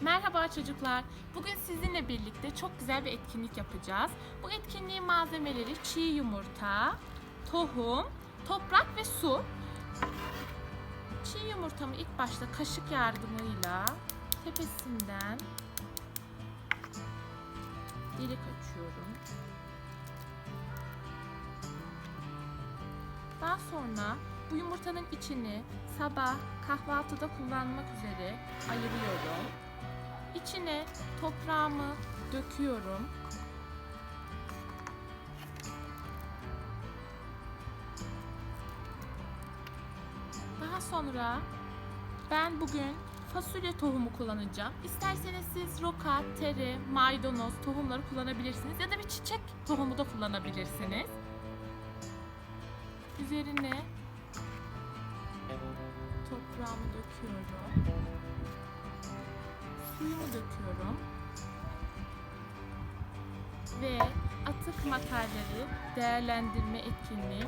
Merhaba çocuklar. Bugün sizinle birlikte çok güzel bir etkinlik yapacağız. Bu etkinliğin malzemeleri çiğ yumurta, tohum, toprak ve su. Çiğ yumurtamı ilk başta kaşık yardımıyla tepesinden delik açıyorum. Daha sonra bu yumurtanın içini sabah kahvaltıda kullanmak üzere ayırıyorum. İçine toprağımı döküyorum. Daha sonra ben bugün fasulye tohumu kullanacağım. İsterseniz siz roka, tere, maydanoz tohumları kullanabilirsiniz ya da bir çiçek tohumu da kullanabilirsiniz. Üzerine toprağımı döküyorum. Suyumu döküyorum. Ve atık materyali değerlendirme etkinliği.